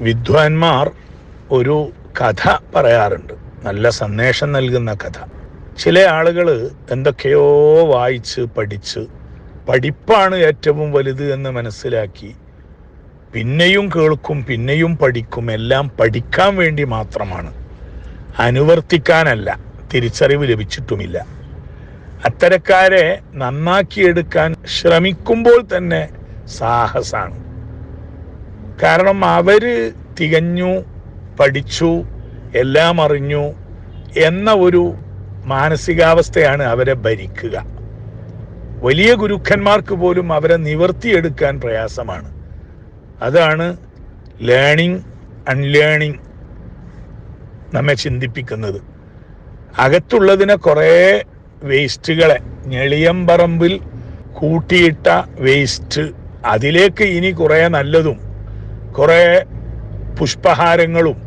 വിദ്വാൻമാർ ഒരു കഥ പറയാറുണ്ട്. നല്ല സന്ദേശം നൽകുന്ന കഥ. ചില ആളുകൾ എന്തൊക്കെയോ വായിച്ച് പഠിച്ച് പഠിപ്പാണ് ഏറ്റവും വലുത് എന്ന് മനസ്സിലാക്കി പിന്നെയും കേൾക്കും പിന്നെയും പഠിക്കും എല്ലാം പഠിക്കാൻ വേണ്ടി മാത്രമാണ്. അനുവർത്തിക്കാനല്ല തിരിച്ചറിവ് ലഭിച്ചിട്ടുമില്ല. അത്തരക്കാരെ നന്നാക്കിയെടുക്കാൻ ശ്രമിക്കുമ്പോൾ തന്നെ സാഹസാണ്. കാരണം അവർ തികഞ്ഞു പഠിച്ചു എല്ലാം അറിഞ്ഞു എന്ന ഒരു മാനസികാവസ്ഥയാണ് അവരെ ഭരിക്കുക. വലിയ ഗുരുക്കന്മാർക്ക് പോലും അവരെ നിവർത്തിയെടുക്കാൻ പ്രയാസമാണ്. അതാണ് ലേണിംഗ് അൺലേണിംഗ് നമ്മെ ചിന്തിപ്പിക്കുന്നത്. അകത്തുള്ളതിനെ കുറേ വേസ്റ്റുകളെ ഞെളിയമ്പറമ്പിൽ കൂട്ടിയിട്ട വേസ്റ്റ് അതിലേക്ക് ഇനി കുറേ നല്ലതും കുറേ പുഷ്പഹാരങ്ങളും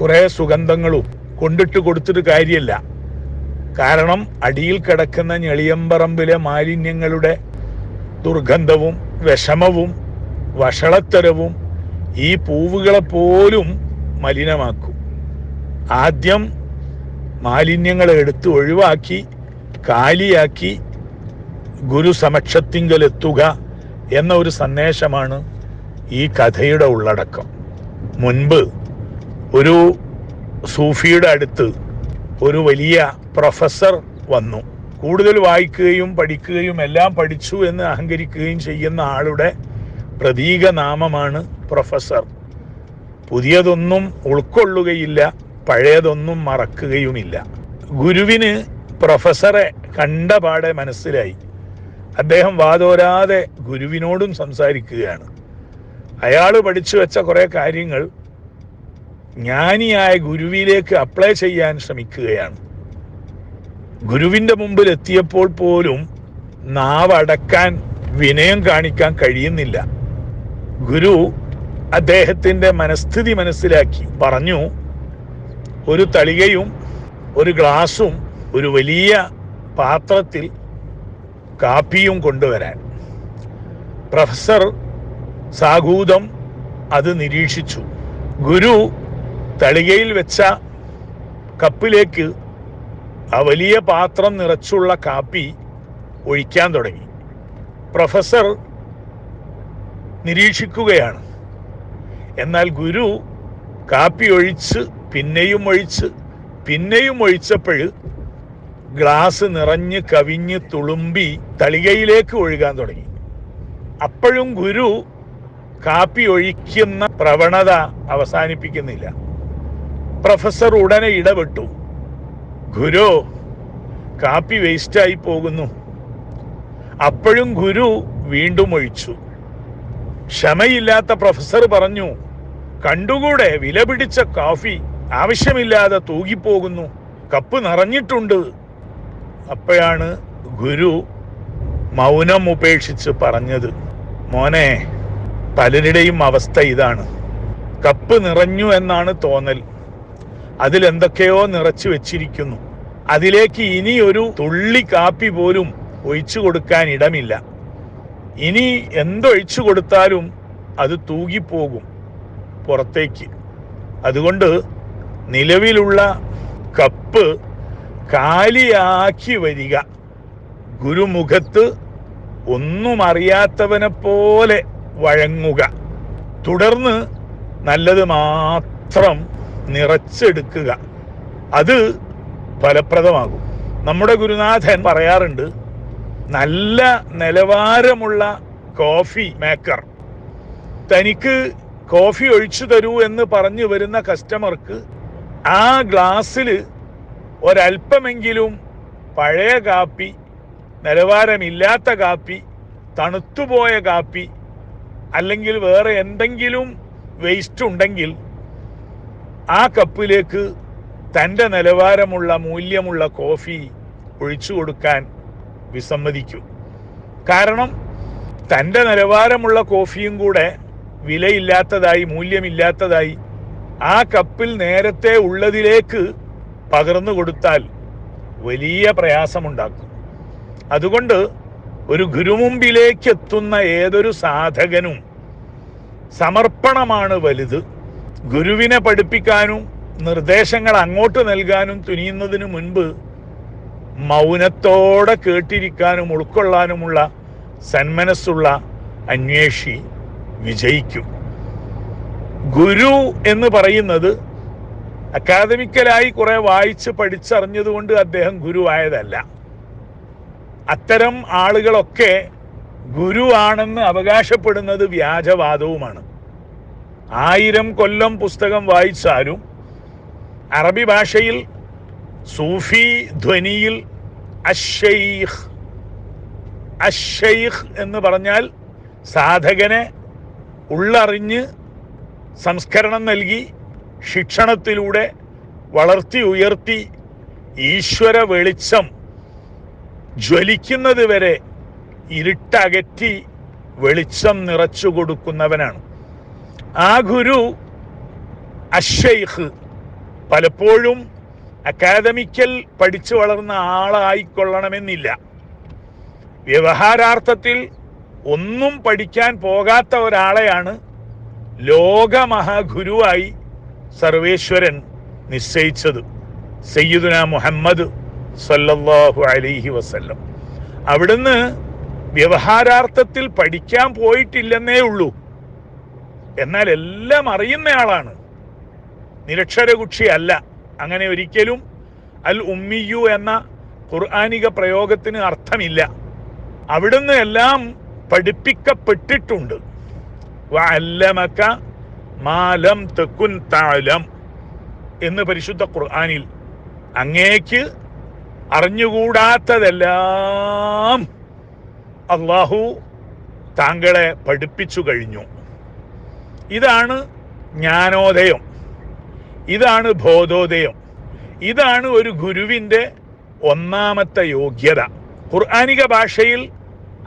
കുറേ സുഗന്ധങ്ങളും കൊണ്ടിട്ട് കൊടുത്തിട്ട് കാര്യമില്ല. കാരണം അടിയിൽ കിടക്കുന്ന ഞെളിയമ്പറമ്പിലെ മാലിന്യങ്ങളുടെ ദുർഗന്ധവും വിഷമവും വഷളത്തരവും ഈ പൂവുകളെ പോലും മലിനമാക്കും. ആദ്യം മാലിന്യങ്ങളെ എടുത്ത് ഒഴിവാക്കി കാലിയാക്കി ഗുരു സമക്ഷത്തിങ്കലെത്തുക എന്ന ഒരു സന്ദേശമാണ് ഈ കഥയുടെ ഉള്ളടക്കം. മുൻപ് ഒരു സൂഫിയുടെ അടുത്ത് ഒരു വലിയ പ്രൊഫസർ വന്നു. കൂടുതൽ വായിക്കുകയും പഠിക്കുകയും എല്ലാം പഠിച്ചു എന്ന് അഹങ്കരിക്കുകയും ചെയ്യുന്ന ആളുടെ പ്രതീക നാമമാണ് പ്രൊഫസർ. പുതിയതൊന്നും ഉൾക്കൊള്ളുകയില്ല പഴയതൊന്നും മറക്കുകയുമില്ല. ഗുരുവിന് പ്രൊഫസറെ കണ്ടപാടെ മനസ്സിലായി. അദ്ദേഹം വാതോരാതെ ഗുരുവിനോടും സംസാരിക്കുകയാണ്. അയാൾ പഠിച്ചു വെച്ച കുറെ കാര്യങ്ങൾ ജ്ഞാനിയായ ഗുരുവിലേക്ക് അപ്ലൈ ചെയ്യാൻ ശ്രമിക്കുകയാണ്. ഗുരുവിന്റെ മുമ്പിൽ എത്തിയപ്പോൾ പോലും നാവടക്കാൻ വിനയം കാണിക്കാൻ കഴിയുന്നില്ല. ഗുരു അദ്ദേഹത്തിന്റെ മനസ്ഥിതി മനസ്സിലാക്കി. പറഞ്ഞു ഒരു തളികയും ഒരു ഗ്ലാസും ഒരു വലിയ പാത്രത്തിൽ കാപ്പിയും കൊണ്ടുവരാൻ. പ്രൊഫസർ സാഗൂതം അത് നിരീക്ഷിച്ചു. ഗുരു തളികയിൽ വെച്ച കപ്പിലേക്ക് ആ വലിയ പാത്രം നിറച്ചുള്ള കാപ്പി ഒഴിക്കാൻ തുടങ്ങി. പ്രൊഫസർ നിരീക്ഷിക്കുകയാണ്. എന്നാൽ ഗുരു കാപ്പി ഒഴിച്ച് പിന്നെയും ഒഴിച്ച് പിന്നെയും ഒഴിച്ചപ്പോൾ ഗ്ലാസ് നിറഞ്ഞ് കവിഞ്ഞ് തുളുമ്പി തളികയിലേക്ക് ഒഴുകാൻ തുടങ്ങി. അപ്പോഴും ഗുരു കാപ്പി ഒഴിക്കുന്ന പ്രവണത അവസാനിപ്പിക്കുന്നില്ല. പ്രൊഫസർ ഉടനെ ഇടപെട്ടു. ഗുരു കാപ്പി വേസ്റ്റായി പോകുന്നു. അപ്പോഴും ഗുരു വീണ്ടും ഒഴിച്ചു. ക്ഷമയില്ലാത്ത പ്രൊഫസർ പറഞ്ഞു കണ്ടുകൂടെ വിലപിടിച്ച കാഫി ആവശ്യമില്ലാതെ തൂകിപ്പോകുന്നു. കപ്പ് നിറഞ്ഞിട്ടുണ്ട്. അപ്പോഴാണ് ഗുരു മൗനം ഉപേക്ഷിച്ച് പറഞ്ഞത്. മോനെ പലരുടെയും അവസ്ഥ ഇതാണ്. കപ്പ് നിറഞ്ഞു എന്നാണ് തോന്നൽ. അതിലെന്തൊക്കെയോ നിറച്ചു വെച്ചിരിക്കുന്നു. അതിലേക്ക് ഇനി ഒരു തുള്ളി കാപ്പി പോലും ഒഴിച്ചു കൊടുക്കാൻ ഇടമില്ല. ഇനി എന്തൊഴിച്ചു കൊടുത്താലും അത് തൂകിപ്പോകും പുറത്തേക്ക്. അതുകൊണ്ട് നിലവിലുള്ള കപ്പ് കാലിയാക്കി വരിക. ഗുരുമുഖത്ത് ഒന്നും അറിയാത്തവനെ പോലെ വഴങ്ങുക. തുടർന്ന് നല്ലത് മാത്രം നിറച്ചെടുക്കുക. അത് ഫലപ്രദമാകും. നമ്മുടെ ഗുരുനാഥൻ പറയാറുണ്ട് നല്ല നിലവാരമുള്ള കോഫി മേക്കർ. തനിക്ക് കോഫി ഒഴിച്ചു തരൂ എന്ന് പറഞ്ഞു വരുന്ന കസ്റ്റമർക്ക് ആ ഗ്ലാസ്സിൽ ഒരല്പമെങ്കിലും പഴയ കാപ്പി നിലവാരമില്ലാത്ത കാപ്പി തണുത്തുപോയ കാപ്പി അല്ലെങ്കിൽ വേറെ എന്തെങ്കിലും വേസ്റ്റ് ഉണ്ടെങ്കിൽ ആ കപ്പിലേക്ക് തന്റെ നിലവാരമുള്ള മൂല്യമുള്ള കോഫി ഒഴിച്ചു കൊടുക്കാൻ വിസമ്മതിക്കും. കാരണം തന്റെ നിലവാരമുള്ള കോഫിയും കൂടെ വിലയില്ലാത്തതായി മൂല്യമില്ലാത്തതായി ആ കപ്പിൽ നേരത്തെ ഉള്ളതിലേക്ക് പകർന്നു കൊടുത്താൽ വലിയ പ്രയാസമുണ്ടാക്കും. അതുകൊണ്ട് ഒരു ഗുരുമുമ്പിലേക്ക് എത്തുന്ന ഏതൊരു സാധകനും സമർപ്പണമാണ് വലുത്. ഗുരുവിനെ പഠിപ്പിക്കാനും നിർദ്ദേശങ്ങൾ അങ്ങോട്ട് നൽകാനും തുനിയുന്നതിന് മുൻപ് മൗനത്തോടെ കേട്ടിരിക്കാനും ഉൾക്കൊള്ളാനുമുള്ള സന്മനസ്സുള്ള അന്വേഷി വിജയിക്കും. ഗുരു എന്ന് പറയുന്നത് അക്കാദമിക്കലായി കുറെ വായിച്ച് പഠിച്ചറിഞ്ഞതുകൊണ്ട് അദ്ദേഹം ഗുരുവായതല്ല. അത്തരം ആളുകളൊക്കെ ഗുരുവാണെന്ന് അവകാശപ്പെടുന്നത് വ്യാജവാദവുമാണ്. ആയിരം കൊല്ലം പുസ്തകം വായിച്ചാലും അറബി ഭാഷയിൽ സൂഫി ധ്വനിയിൽ അഷെയ്ഖ് അഷെയ്ഖ് എന്ന് പറഞ്ഞാൽ സാധകനെ ഉള്ളറിഞ്ഞ് സംസ്കരണം നൽകി ശിക്ഷണത്തിലൂടെ വളർത്തി ഉയർത്തി ഈശ്വര വെളിച്ചം ജ്വലിക്കുന്നത് വരെ ഇരുട്ടകറ്റി വെളിച്ചം നിറച്ചു കൊടുക്കുന്നവനാണ്. ആ ഗുരു അഷെയ്ഖ് പലപ്പോഴും അക്കാദമിക്കൽ പഠിച്ചു വളർന്ന ആളായിക്കൊള്ളണമെന്നില്ല. വ്യവഹാരാർത്ഥത്തിൽ ഒന്നും പഠിക്കാൻ പോകാത്ത ഒരാളെയാണ് ലോകമഹാഗുരുവായി സർവേശ്വരൻ നിശ്ചയിച്ചത്. സയ്യിദുന മുഹമ്മദ് സല്ലല്ലാഹു അലൈഹി വസല്ലം. അവിടുന്ന് വ്യവഹാരാർത്ഥത്തിൽ പഠിക്കാൻ പോയിട്ടില്ലെന്നേ ഉള്ളൂ. എന്നാൽ എല്ലാം അറിയുന്നയാളാണ് നിരക്ഷരകുക്ഷി അല്ല. അങ്ങനെ ഒരിക്കലും അൽ ഉമ്മിയു എന്ന ഖുർആാനിക പ്രയോഗത്തിന് അർത്ഥമില്ല. അവിടുന്ന് എല്ലാം പഠിപ്പിക്കപ്പെട്ടിട്ടുണ്ട്. വഅല്ലമക മാ ലം തകുൻ തഅലം എന്ന് പരിശുദ്ധ ഖുർആാനിൽ അങ്ങേക്ക് അറിഞ്ഞുകൂടാത്തതെല്ലാം അള്ളാഹു താങ്കളെ പഠിപ്പിച്ചു കഴിഞ്ഞു. ഇതാണ് ജ്ഞാനോദയം. ഇതാണ് ബോധോദയം. ഇതാണ് ഒരു ഗുരുവിന്റെ ഒന്നാമത്തെ യോഗ്യത. ഖുർആാനിക ഭാഷയിൽ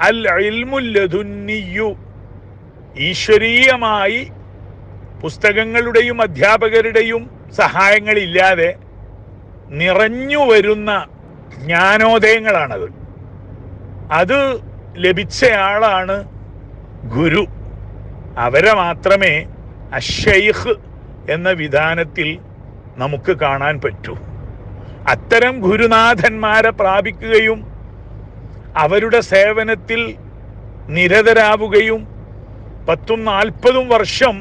അൽ ഇൽമുല്ലതുന്നിയു ഈശ്വരീയമായി പുസ്തകങ്ങളുടെയും അധ്യാപകരുടെയും സഹായങ്ങളില്ലാതെ നിറഞ്ഞു വരുന്ന ജ്ഞാനോദയങ്ങളാണത്. അത് ലഭിച്ചയാളാണ് ഗുരു. അവരെ മാത്രമേ അഷൈഹ് എന്ന വിധാനത്തിൽ നമുക്ക് കാണാൻ പറ്റൂ. അത്തരം ഗുരുനാഥന്മാരെ പ്രാപിക്കുകയും അവരുടെ സേവനത്തിൽ നിരതരാവുകയും പത്തും നാൽപ്പതും വർഷം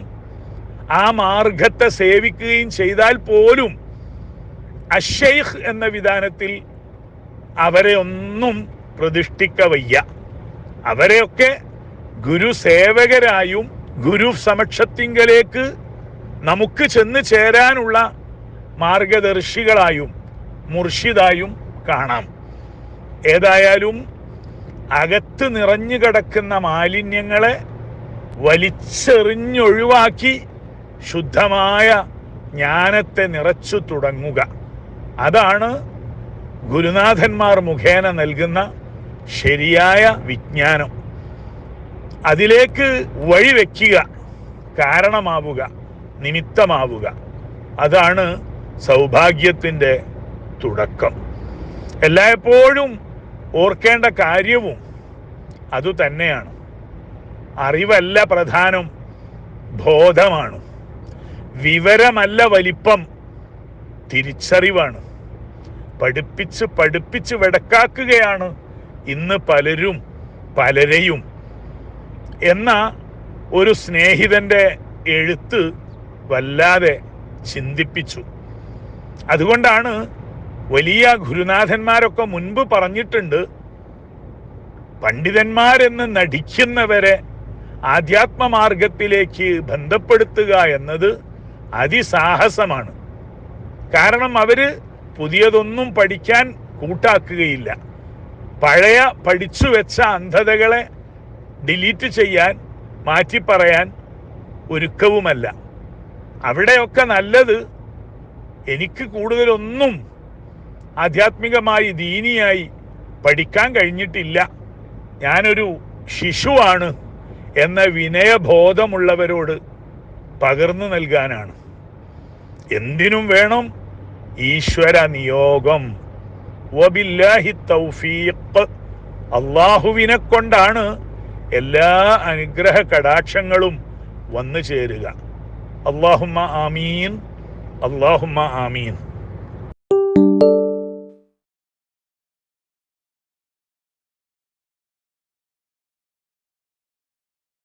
ആ മാർഗത്തെ സേവിക്കുകയും ചെയ്താൽ പോലും അഷൈഖ് എന്ന വിധാനത്തിൽ അവരെ ഒന്നും പ്രതിഷ്ഠിക്ക വയ്യ. അവരെയൊക്കെ ഗുരു സേവകരായും ഗുരു സമക്ഷത്തിങ്കലേക്ക് നമുക്ക് ചെന്ന് ചേരാനുള്ള മാർഗദർശികളായും മുർഷിദായും കാണാം. ഏതായാലും അകത്ത് നിറഞ്ഞു കിടക്കുന്ന മാലിന്യങ്ങളെ വലിച്ചെറിഞ്ഞൊഴിവാക്കി ശുദ്ധമായ ജ്ഞാനത്തെ നിറച്ചു തുടങ്ങുക. അതാണ് ഗുരുനാഥന്മാർ മുഖേന നൽകുന്ന ശരിയായ വിജ്ഞാനം. അതിലേക്ക് വഴിവെക്കുക കാരണമാവുക നിമിത്തമാവുക. അതാണ് സൗഭാഗ്യത്തിന്റെ തുടക്കം. എല്ലായ്പ്പോഴും ഓർക്കേണ്ട കാര്യവും അതുതന്നെയാണ് അറിവല്ല പ്രധാനം ബോധമാണ്. വിവരമല്ല വലിപ്പം തിരിച്ചറിവാണ്. പഠിപ്പിച്ച് പഠിപ്പിച്ച് വെടക്കാക്കുകയാണ് ഇന്ന് പലരും പലരെയും. എന്ന ഒരു സ്നേഹിതന്റെ എഴുത്ത് വല്ലാതെ ചിന്തിപ്പിച്ചു. അതുകൊണ്ടാണ് വലിയ ഗുരുനാഥന്മാരൊക്കെ മുൻപ് പറഞ്ഞിട്ടുണ്ട് പണ്ഡിതന്മാരെന്ന് നടിക്കുന്നവരെ ആധ്യാത്മമാർഗത്തിലേക്ക് ബന്ധപ്പെടുത്തുക എന്നത് അതിസാഹസമാണ്. കാരണം അവർ പുതിയതൊന്നും പഠിക്കാൻ കൂട്ടാക്കുകയില്ല. പഴയ പഠിച്ചു വെച്ച അന്ധതകളെ ഡിലീറ്റ് ചെയ്യാൻ മാറ്റി പറയാൻ ഒരുക്കവുമല്ല. അവിടെയൊക്കെ നല്ലത് എനിക്ക് കൂടുതലൊന്നും ആധ്യാത്മികമായി ദീനിയായി പഠിക്കാൻ കഴിഞ്ഞിട്ടില്ല. ഞാനൊരു ശിശുവാണ് എന്ന വിനയബോധമുള്ളവരോട് പകർന്നു നൽകാനാണ്. എന്തിനും വേണം ഈശ്വര നിയോഗം അള്ളാഹുവിനെ കൊണ്ടാണ് എല്ലാ അനുഗ്രഹ കടാക്ഷങ്ങളും വന്നു ചേരുക അള്ളാഹുമ്മ ആമീൻ. അള്ളാഹുമ്മ ആമീൻ.